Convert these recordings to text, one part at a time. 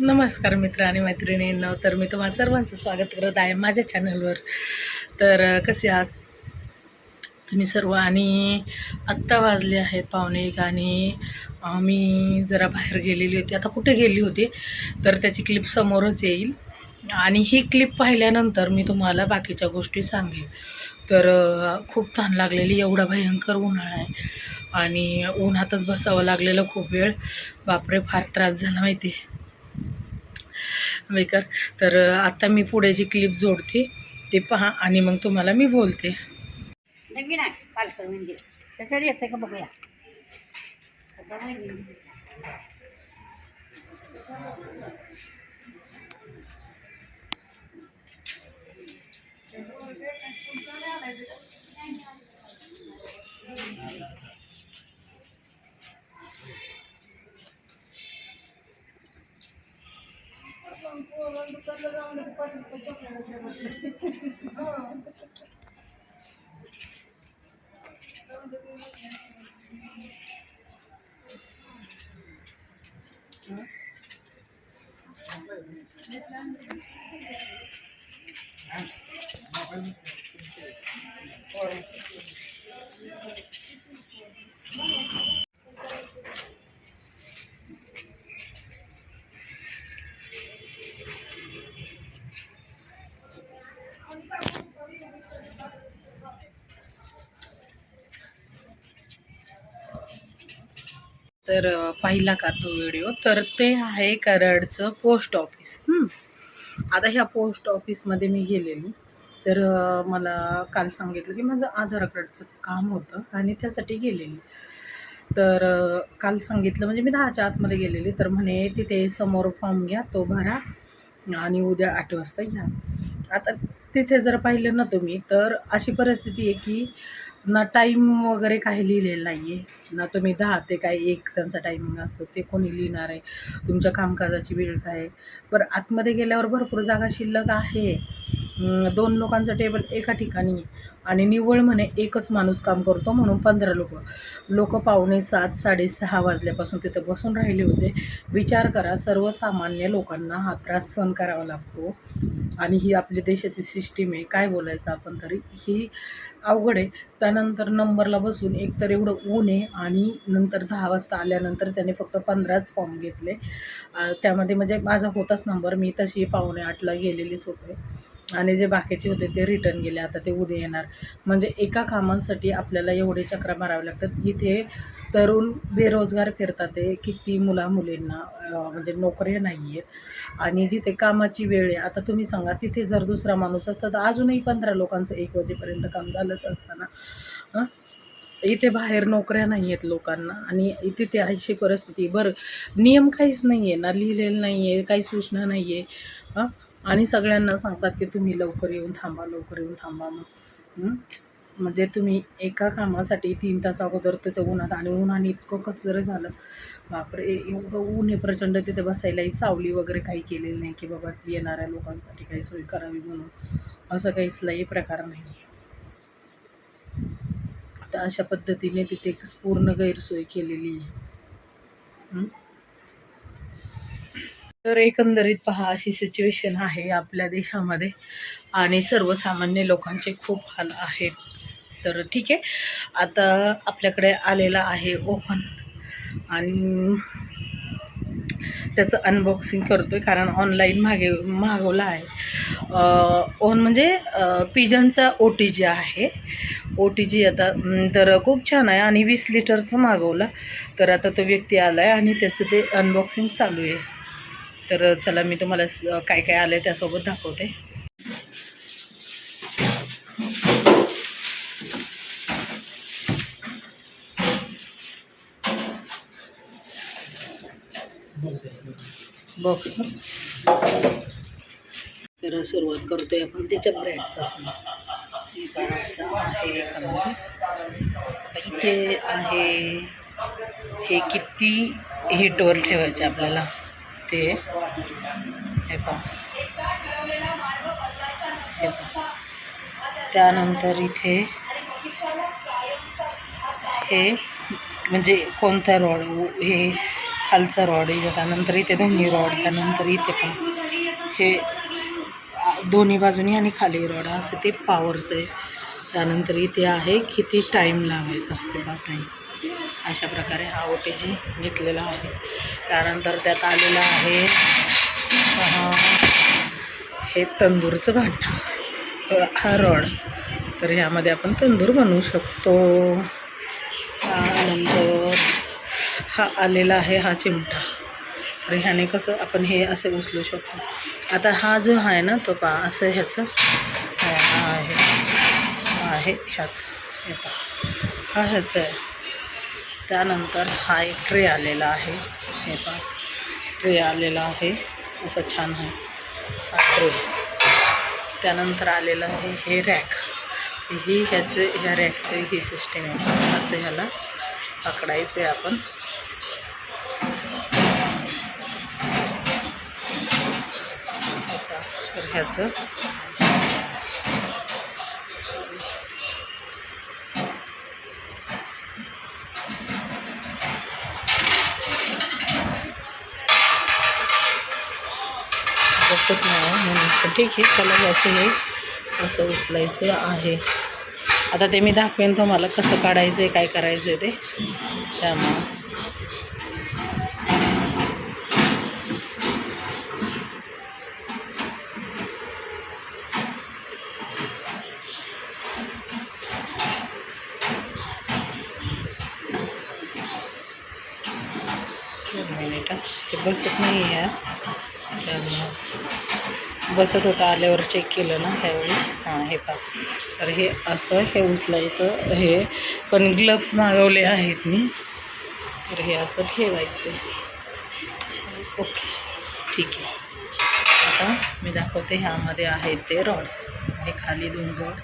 नमस्कार मित्र आणि मैत्रिणींनो तर मी तुम्हा सर्वांचं स्वागत करत आहे माझ्या चॅनलवर तर कसे आहात? तुम्ही सर्व? आणि आत्ता वाजले आहेत पाहुणे एक आणि मी जरा बाहेर गेलेली होती. आता कुठे गेली होती? तर त्याची क्लिप समोरच येईल. आणि ही क्लिप पाहिल्यानंतर मी तुम्हाला बाकीच्या गोष्टी सांगेन तर खूप तहान लागलेली एवढा भयंकर उन्हाळा आहे. आणि उन्हातच बसावं लागलेलं खूप वेळ. बापरे फार त्रास झाला माहिती आहे. बेकार. तर आत्ता मी पुढे जी क्लिप जोडते ते पहा आणि मग तुम्हाला मी बोलते. नवीन आहे पालकर मंदिर म्हणजे. त्याच्यावर येतं का बघूया. Thank you. माहिती नाही. तर पाहिला का तो व्हिडिओ? तर ते आहे कराडचं पोस्ट ऑफिस. आता ह्या पोस्ट ऑफिसमध्ये मी गेलेली. तर मला काल सांगितलं की माझं आधार कार्डचं काम होतं आणि त्यासाठी गेलेली. तर काल सांगितलं म्हणजे मी दहाच्या आतमध्ये गेलेली. तर म्हणे तिथे समोर फॉर्म घ्या तो भरा आणि उद्या आठ वाजता घ्या आता तिथे जर पाहिलं ना तुम्ही तर अशी परिस्थिती आहे की ना टाईम वगैरे काही लिहिलेलं नाही आहे ना तुम्ही दहा ते काय एक त्यांचा टायमिंग असतो ते कोणी लिहिणार आहे तुमच्या कामकाजाची वेळ काय आहे आतमध्ये गेल्यावर भरपूर जागा शिल्लक आहे. दोन लोकांचं टेबल एका ठिकाणी आणि निव्वळ म्हणे एकच माणूस काम करतो म्हणून पंधरा लोक. लोक पावणे सात साडेसहा वाजल्यापासून तिथे बसून राहिले होते. विचार करा सर्वसामान्य लोकांना हा त्रास सहन करावा लागतो. आणि ही आपली देशाची सिस्टीम आहे. काय बोलायचं आपण तरी? ही अवघड आहे. त्यानंतर नंबरला बसून एक तर एवढं ऊन आहे आणि नंतर दहा वाजता आल्यानंतर त्याने फक्त पंधराच फॉर्म घेतले. त्यामध्ये म्हणजे माझा होताच नंबर मी तशी पाहुणे आठला गेलेलीच होते. आणि जे बाकीचे होते ते रिटर्न गेले. आता ते उद्या येणार. म्हणजे एका कामांसाठी आपल्याला एवढे चक्रा मारावे लागतात. इथे तरुण बेरोजगार फिरतात ते किती मुला मुलींना म्हणजे नोकऱ्या नाही आहेत. आणि जिथे कामाची वेळ आहे आता तुम्ही सांगा तिथे जर दुसरा माणूस तर अजूनही पंधरा लोकांचं एक वाजेपर्यंत काम झालंच असताना इथे बाहेर नोकऱ्या नाही आहेत लोकांना. आणि इथे ते अशी परिस्थिती बरं नियम काहीच नाही आहे ना लिहिलेलं नाही आहे काही सूचना नाही आहे हां? आणि सगळ्यांना सांगतात की तुम्ही लवकर येऊन थांबा लवकर येऊन थांबा मग म्हणजे तुम्ही एका कामासाठी तीन तास अगोदर तिथं उन्हात आणि उन्हाने इतकं कसं जरी झालं बापरे एवढं ऊन आहे प्रचंड तिथे बसायलाही सावली वगैरे काही केलेली नाही की बाबा येणाऱ्या लोकांसाठी काही सोय करावी म्हणून. असं काहीचलाही प्रकार नाही आहे तर अशा पद्धतीने तिथे एक पूर्ण गैरसोय केलेली आहे. तर एकंदरीत पहा अशी सिच्युएशन आहे आपल्या देशामध्ये आणि सर्वसामान्य लोकांचे खूप हाल आहेत. तर ठीक आहे. आता आपल्याकडे आलेला आहे ओव्हन आणि त्याचं अनबॉक्सिंग करतो आहे कारण ऑनलाईन मागे मागवला आहे. ओव्हन म्हणजे पिजनचा ओ टी जी आहे. ओ टी जी आता तर खूप छान आहे आणि वीस लिटरचं मागवला. तर आता तो व्यक्ती आला आहे आणि त्याचं ते अनबॉक्सिंग चालू आहे. तर चला मी तुम्हाला काय काय आलं आहे त्यासोबत दाखवते. बॉक्स तर सुरुवात करतोय आपण त्याच्या ब्रँडपासून असं आहे इथे आहे हे किती हीटवर ठेवायचे आपल्याला? ते हे हे पहा. त्यानंतर इथे हे म्हणजे कोणता रॉड हे खालचा रॉड आहे त्यानंतर इथे दोन्ही रॉड त्यानंतर इथे पा हे दोन्ही बाजूनी आणि खाली रॉड असं ते पॉवरचं आहे. त्यानंतर इथे आहे किती टाईम लावायचा हे बा टाईम अशा प्रकारे हा ओ टी जी घेतलेला आहे. त्यानंतर त्यात आलेला आहे हे तंदूरचं भांडं. हा रॉड तर ह्यामध्ये आपण तंदूर बनवू शकतो. त्यानंतर हा आलेला आहे हा चिमटा. तर ह्याने कसं आपण हे असं उचलू शकतो. आता हा जो आहे ना तो पा असं ह्याचं हा आहे हा आहे ह्याचं. हे पा हा ह्याचं आहे. त्यानंतर हा एक ट्रे आलेला आहे. हे पा ट्रे आलेला आहे. असं छान आहे. हा ट्रे. त्यानंतर आलेलं आहे हे रॅक. ही ह्याचे ह्या रॅकचे ही सिस्टीम आहे. असं ह्याला पकडायचे आपण. तर ह्याचं. बसत नाही म्हणून ठीक आहे त्याला ह्याचं हे असं उचलायचं आहे. आता ते मी दाखवेन तुम्हाला कसं काढायचं आहे काय करायचं आहे ते. त्यामुळं. एक मिनिट हं. हे बसत नाही आहे. त्यामुळं बसत होतं आल्यावर चेक केलं ना त्यावेळी. हां हे पा तर हे असं हे उचलायचं हे पण ग्लव्स मागवले आहेत मी. तर हे असं ठेवायचं. ओके ठीक आहे. आता मी दाखवते ह्यामध्ये आहेत ते रॉड हे खाली दोन रॉड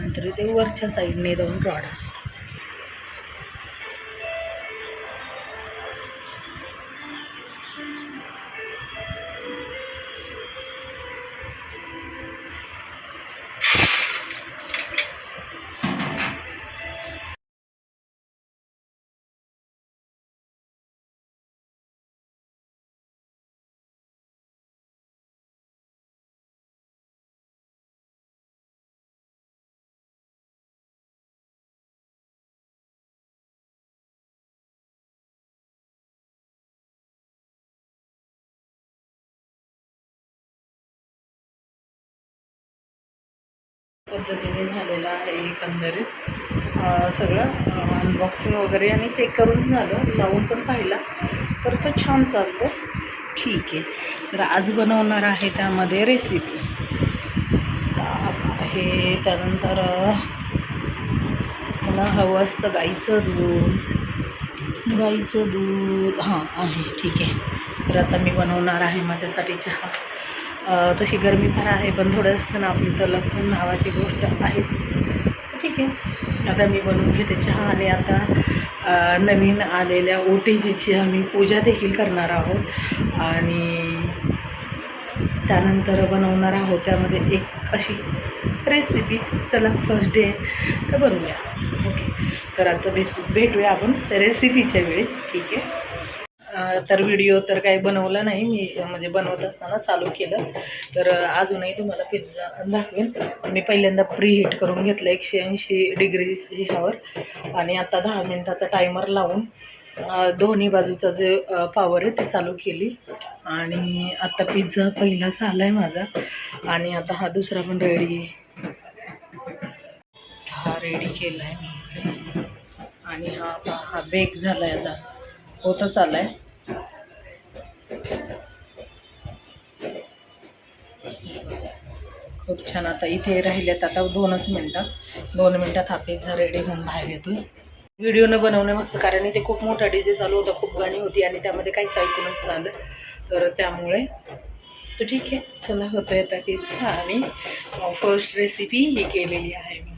नंतर ते वरच्या साईडने दोन रॉड पद्धतीने झालेलं आहे एकंदरीत. सगळं अनबॉक्सिंग वगैरे आणि चेक करून झालं. लावून पण पाहिला. तर तो छान चालतो. ठीक आहे. तर आज बनवणार आहे त्यामध्ये रेसिपी ताक आहे. त्यानंतर मला हवं असतं गाईचं दूध. गाईचं दूध हां आहे. ठीक आहे. तर आता मी बनवणार आहे माझ्यासाठी चहा. तशी गरमी फार आहे पण थोडंसं ना आपली तर पण नावाची गोष्ट आहेच. ठीक आहे. आता मी बनवून घेते चहा आणि आता नवीन आलेल्या ओटीजीची आम्ही पूजा देखील करणार आहोत. आणि त्यानंतर बनवणार आहोत त्यामध्ये एक अशी रेसिपी चला फर्स्ट डे तर बनवूया. ओके तर आता बेस भेटूया आपण रेसिपीच्या वेळी. ठीक आहे. तर व्हिडिओ तर काही बनवला नाही. मी म्हणजे बनवत असताना चालू केलं. तर अजूनही तुम्हाला पिझ्झा दाखवेन. मी पहिल्यांदा प्री हीट करून घेतलं एकशे ऐंशी डिग्री ह्यावर. आणि आता दहा मिनटाचा टायमर लावून दोन्ही बाजूचा जे पॉवर आहे ते चालू केली. आणि आता पिझ्झा पहिला झाला आहे माझा. आणि आता हा दुसरा पण रेडी आहे. हा रेडी केला आहे मी आणि हा हा- हा बेक झाला आहे आता. होतच आला आहे खूप छान. आता इथे राहिलेत आता दोनच मिनटं. दोन मिनटात हा पिझ्झा रेडी होऊन बाहेर येतो व्हिडिओनं बनवण्यामागचं कारण इथे खूप मोठा डीजे चालू होता खूप गाणी होती आणि त्यामध्ये काहीच ऐकूनच झालं. तर त्यामुळे तर ठीक आहे. चला होतं येतं पिझ्झा आणि फर्स्ट रेसिपी ही केलेली आहे मी.